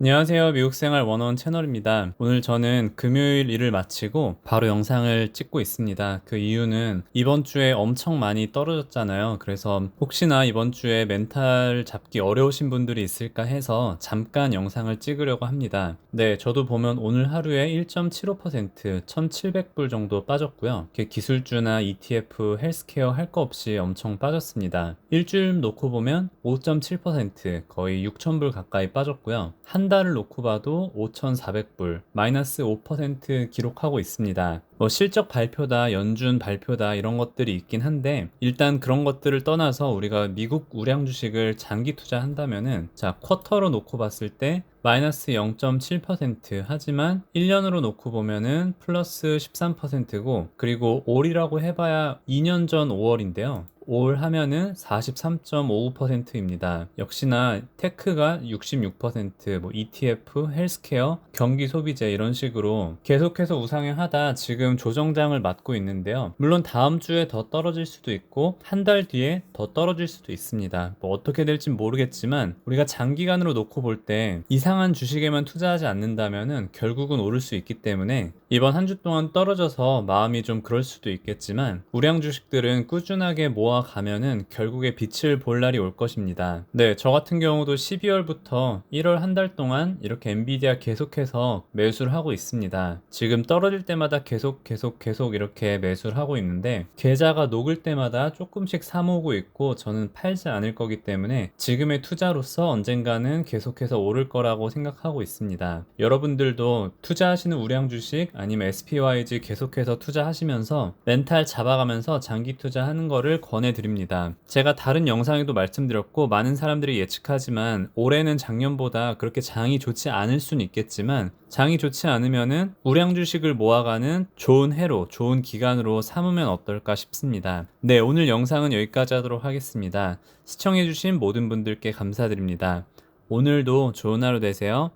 안녕하세요. 미국생활 원원 채널입니다. 오늘 저는 금요일 일을 마치고 바로 영상을 찍고 있습니다. 그 이유는 이번 주에 엄청 많이 떨어졌잖아요. 그래서 혹시나 이번 주에 멘탈 잡기 어려우신 분들이 있을까 해서 잠깐 영상을 찍으려고 합니다. 네, 저도 보면 오늘 하루에 1.75% 1,700불 정도 빠졌고요. 기술주나 ETF, 헬스케어 할 거 없이 엄청 빠졌습니다. 일주일 놓고 보면 5.7% 거의 6,000불 가까이 빠졌고요. 한 달을 놓고 봐도 5,400불, 마이너스 5% 기록하고 있습니다. 뭐 실적 발표다, 연준 발표다 이런 것들이 있긴 한데 일단 그런 것들을 떠나서 우리가 미국 우량 주식을 장기 투자한다면은 자 쿼터로 놓고 봤을 때 마이너스 0.7% 하지만 1년으로 놓고 보면은 플러스 13%고 그리고 올이라고 해봐야 2년 전 5월인데요. 올 하면은 43.55%입니다. 역시나 테크가 66%, 뭐 ETF, 헬스케어, 경기 소비재 이런 식으로 계속해서 우상향하다 지금 조정장을 맞고 있는데요. 물론 다음 주에 더 떨어질 수도 있고 한 달 뒤에 더 떨어질 수도 있습니다. 뭐 어떻게 될진 모르겠지만 우리가 장기간으로 놓고 볼 때 이상한 주식에만 투자하지 않는다면은 결국은 오를 수 있기 때문에 이번 한 주 동안 떨어져서 마음이 좀 그럴 수도 있겠지만 우량 주식들은 꾸준하게 모아 가면은 결국에 빛을 볼 날이 올 것입니다. 네, 저 같은 경우도 12월부터 1월 한 달 동안 이렇게 엔비디아 계속해서 매수를 하고 있습니다. 지금 떨어질 때마다 계속 계속 계속 이렇게 매수를 하고 있는데 계좌가 녹을 때마다 조금씩 사 모으고 있고 저는 팔지 않을 거기 때문에 지금의 투자로서 언젠가는 계속해서 오를 거라고 생각하고 있습니다. 여러분들도 투자하시는 우량 주식 아니면 SPYG 계속해서 투자하시면서 멘탈 잡아가면서 장기 투자하는 거를 권해드립니다. 제가 다른 영상에도 말씀드렸고 많은 사람들이 예측하지만 올해는 작년보다 그렇게 장이 좋지 않을 수는 있겠지만 장이 좋지 않으면은 우량 주식을 모아가는 좋은 해로 좋은 기간으로 삼으면 어떨까 싶습니다. 네, 오늘 영상은 여기까지 하도록 하겠습니다. 시청해주신 모든 분들께 감사드립니다. 오늘도 좋은 하루 되세요.